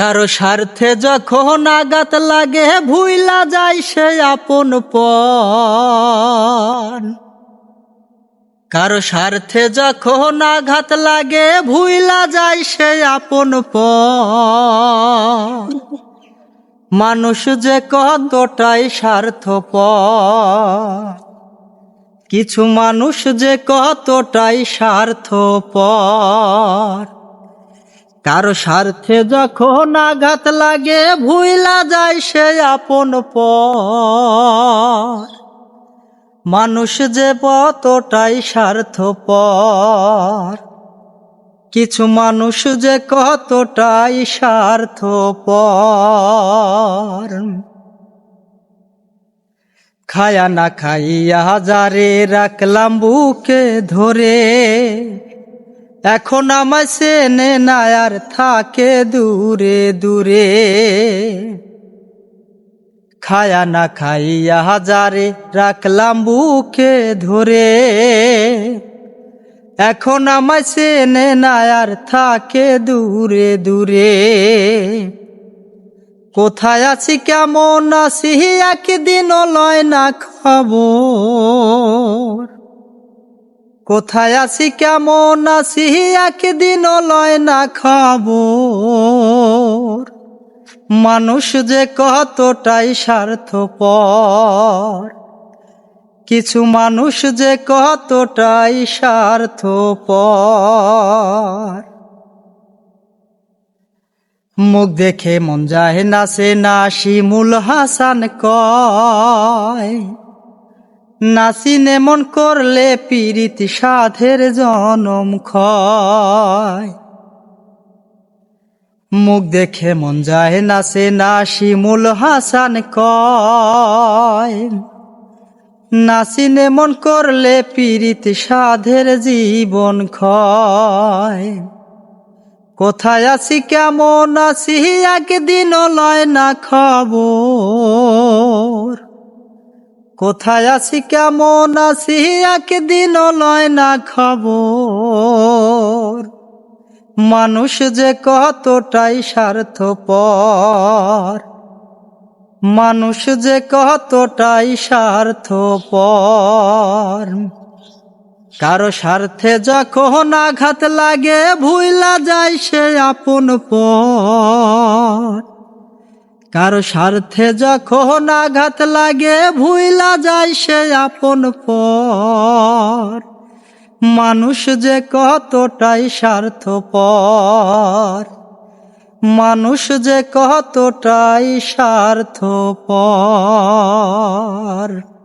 কারও স্বার্থে যখন আঘাত লাগে, ভুইলা যায় সে আপন পন কারও স্বার্থে যখন আঘাত লাগে, ভুইলা যায় সে আপন পন মানুষ যে কতটাই স্বার্থপ কিছু মানুষ যে কতটাই স্বার্থপর। কারও স্বার্থে যখন আঘাত লাগে, ভুইলা যায় সে আপন পর। মানুষ যে কতটাই স্বার্থপর, কিছু মানুষ যে কতটাই স্বার্থপর। খায়া না খাইয়া হাজারে রাখলাম বুকে ধরে এখন আমায় সেনে না আর থাকে দূরে দূরে। খায়া না খাইয়া হাজারে রাখলাম বুকে ধরে। এখন আমায় চেনে না আর থাকে দূরে দূরে। কোথায় আছি, কেমন আছি একদিন লয় না খবর। কোথায় আছি, কেমন আছি, একদিন লয় না খবর। মানুষ যে কতটাই স্বার্থপর, কিছু মানুষ যে কতটাই স্বার্থপর। মুখ দেখে মন যায় না, সে নাসিমুল হাসান কয় নাসিনে মন করলে পীড়িত সাধের জনম ক্ষয়। মুখ দেখে মন যায় না সে নাসিমুল হাসান কয়। নাসিনে মন করলে পীড়িত সাধের জীবন ক্ষয়। কোথায় আছি, কেমন আছি, একদিন লয় না খবর। কোথায় আছি, কেমন আছি, একদিন লয় না খবর। মানুষ যে কতটাই স্বার্থপর, মানুষ যে কতটাই স্বার্থপর। কারও স্বার্থে যখন আঘাত লাগে, ভুইলা যায় সে আপন পর। কারও স্বার্থে যখন আঘাত লাগে, ভুইলা যায় সে আপন পর। মানুষ যে কতটাই স্বার্থ স্বার্থপর, মানুষ যে কতটাই স্বার্থপর।